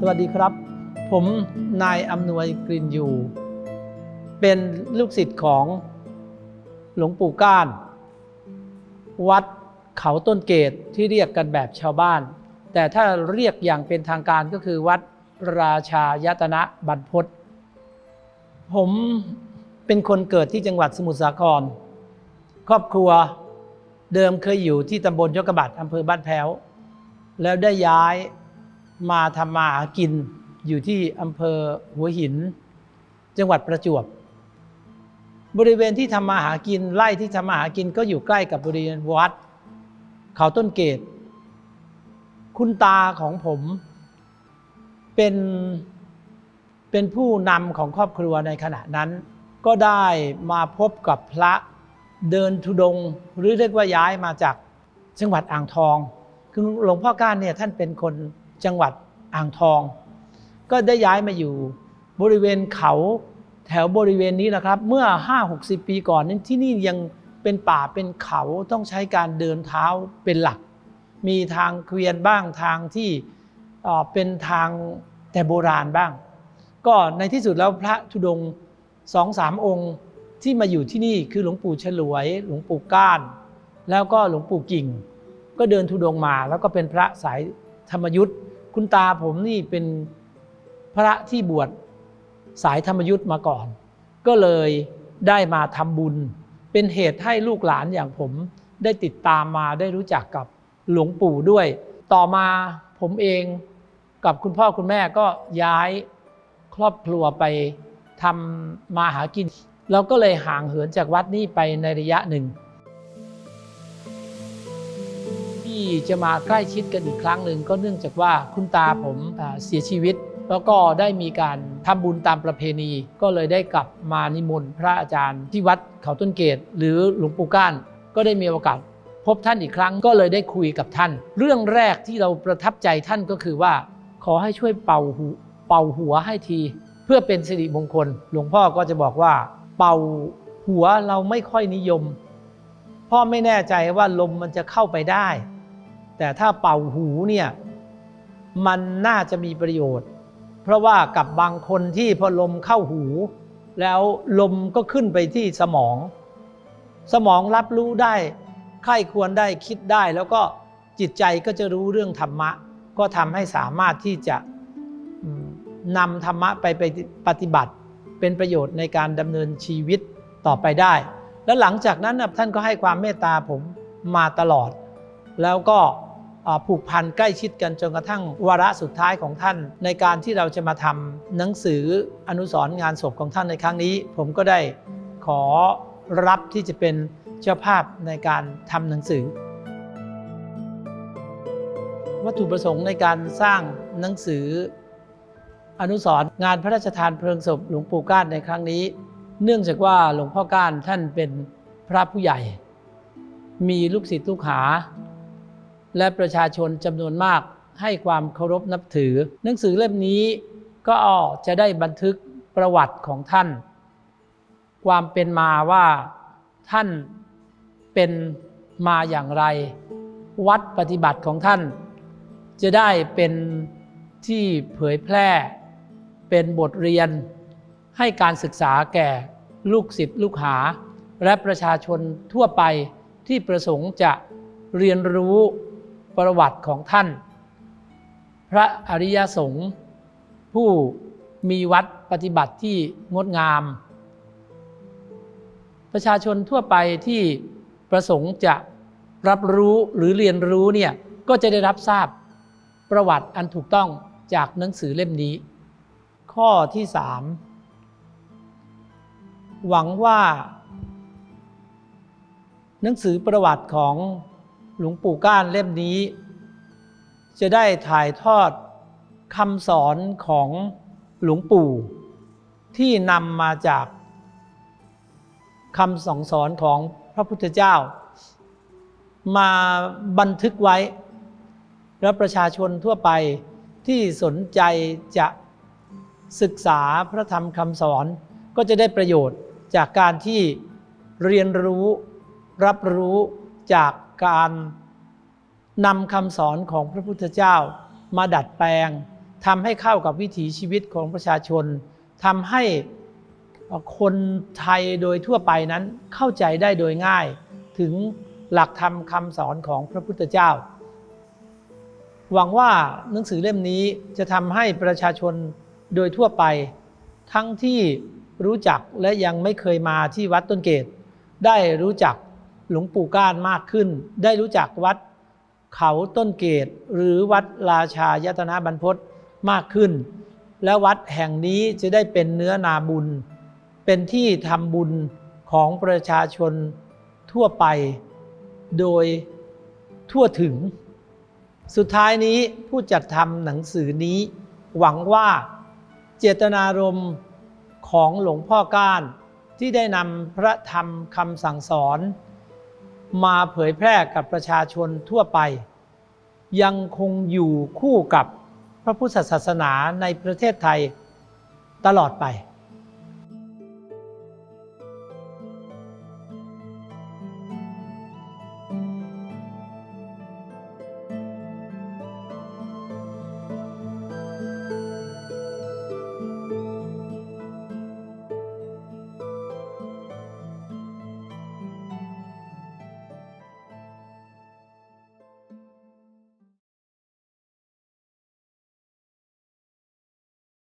สวัสดีครับ ผมนายอำนวยกลิ่นยู เป็นลูกศิษย์ของหลวงปู่ก้าน วัดเขาต้นเกตที่เรียกกันแบบชาวบ้าน แต่ถ้าเรียกอย่างเป็นทางการก็คือวัดราชายตนะบรรพตผมเป็นคนเกิดที่จังหวัดสมุทรสาคร ครอบครัวเดิมเคยอยู่ที่ตำบลยกกระบัดอำเภอบ้านแพ้ว แล้วได้ย้าย มาทำมาหากินอยู่ที่อำเภอหัวหิน จังหวัดประจวบ บริเวณที่ทำมาหากินไร่ที่ทำมาหากินก็อยู่ใกล้กับบริเวณวัด เขาต้นเกต คุณตาของผมเป็นเป็นผู้นำของครอบครัวในขณะนั้น ก็ได้มาพบกับพระเดินธุดง หรือเรียกว่าย้ายมาจากจังหวัดอ่างทอง คือหลวงพ่อก้านเนี่ยท่านเป็นคน จังหวัดอ่างทอง ก็ได้ย้ายมาอยู่บริเวณเขาแถวบริเวณนี้นะครับ เมื่อ 5-60 ปีก่อนนั้นที่นี่ยังเป็นป่าเป็นเขาต้องใช้การเดินเท้าเป็นหลัก มีทางเกวียนบ้างทางที่เป็นทางแต่โบราณบ้าง ก็ในที่สุดแล้วพระธุดงค์สองสามองค์ที่มาอยู่ที่นี่คือหลวงปู่ฉลวย หลวงปู่ก้าน แล้วก็หลวงปู่กิ่ง ก็เดินธุดงค์มาแล้วก็เป็นพระสายธรรมยุทธ์ คุณตาผมนี่เป็นพระที่บวชสายธรรมยุทธ์มาก่อน ก็เลยได้มาทำบุญ เป็นเหตุให้ลูกหลานอย่างผมได้ติดตามมาได้รู้จักกับหลวงปู่ด้วย ต่อมาผมเองกับคุณพ่อคุณแม่ก็ย้ายครอบครัวไปทำมาหากิน เราก็เลยห่างเหินจากวัดนี้ไปในระยะหนึ่ง จะมาใกล้ชิดกันอีกครั้งหนึ่งก็เนื่องจากว่าคุณตาผมเสียชีวิต แล้วก็ได้มีการทำบุญตามประเพณี ก็เลยได้กลับมานิมนต์พระอาจารย์ที่วัดเขาต้นเกต หรือหลวงปู่ก้าน ก็ได้มีโอกาสพบท่านอีกครั้งก็เลยได้คุยกับท่าน เรื่องแรกที่เราประทับใจท่านก็คือว่า ขอให้ช่วยเป่าหูเป่าหัวให้ที เพื่อเป็นสิริมงคล หลวงพ่อก็จะบอกว่า เป่าหัวเราไม่ค่อยนิยมพ่อไม่แน่ใจว่าลมมันจะเข้าไปได้ แต่ถ้าเป่าหูเนี่ยมันน่าจะมีประโยชน์ เพราะว่ากับบางคนที่พอลมเข้าหู แล้วลมก็ขึ้นไปที่สมอง สมองรับรู้ได้ใคร่ควรได้คิดได้ แล้วก็จิตใจก็จะรู้เรื่องธรรมะ ก็ทำให้สามารถที่จะนำธรรมะไปไปปฏิบัติ เป็นประโยชน์ในการดำเนินชีวิตต่อไปได้ แล้วหลังจากนั้นท่านก็ให้ความเมตตาผมมาตลอด แล้วก็ ผูกพันใกล้ชิดกันจนกระทั่งวาระสุดท้ายของท่าน ในการที่เราจะมาทำหนังสืออนุสรณ์งานศพของท่านในครั้งนี้ ผมก็ได้ขอรับที่จะเป็นเจ้าภาพในการทำหนังสือ วัตถุประสงค์ในการสร้างหนังสืออนุสรณ์งานพระราชทานเพลิงศพหลวงปู่ก้านในครั้งนี้ เนื่องจากว่าหลวงพ่อก้านท่านเป็นพระผู้ใหญ่ มีลูกศิษย์ลูกหา และประชาชนจำนวนมากให้ความเคารพนับถือ หนังสือเล่มนี้ก็จะได้บันทึกประวัติของท่าน ความเป็นมาว่าท่านเป็นมาอย่างไร วัดปฏิบัติของท่าน จะได้เป็นที่เผยแพร่ เป็นบทเรียน ให้การศึกษาแก่ลูกศิษย์ลูกหา และประชาชนทั่วไปที่ประสงค์จะเรียนรู้ ประวัติของท่าน พระอริยสงฆ์ผู้มีวัดปฏิบัติที่งดงาม ประชาชนทั่วไปที่ประสงค์จะรับรู้หรือเรียนรู้เนี่ยก็จะได้รับทราบประวัติอันถูกต้องจากหนังสือเล่มนี้ ข้อที่สามหวังว่า หนังสือประวัติของ หลวงปู่ก้านเล่มนี้ จะได้ถ่ายทอดคำสอนของหลวงปู่ ที่นำมาจากคำสองสอนของพระพุทธเจ้า มาบันทึกไว้ และประชาชนทั่วไปที่สนใจจะศึกษาพระธรรมคำสอน ก็จะได้ประโยชน์จากการที่เรียนรู้รับรู้จาก การนำคำสอนของพระพุทธเจ้ามาดัดแปลงทำให้เข้ากับวิถีชีวิตของประชาชนทำให้คนไทยโดยทั่วไปนั้นเข้าใจได้โดยง่าย ถึงหลักธรรมคำสอนของพระพุทธเจ้า หวังว่าหนังสือเล่มนี้จะทำให้ประชาชนโดยทั่วไป ทั้งที่รู้จักและยังไม่เคยมาที่วัดต้นเกตได้รู้จัก หลวงปู่ก้านมากขึ้น ได้รู้จักวัดเขาต้นเกตหรือวัดราชายตนะบรรพตมากขึ้น และวัดแห่งนี้จะได้เป็นเนื้อนาบุญ เป็นที่ทำบุญของประชาชนทั่วไป โดยทั่วถึง สุดท้ายนี้ผู้จัดทำหนังสือนี้ หวังว่าเจตนารมณ์ของหลวงพ่อก้านที่ได้นำพระธรรมคำสั่งสอน มาเผยแพร่กับประชาชนทั่วไป ยังคงอยู่คู่กับพระพุทธศาสนาในประเทศไทยตลอดไป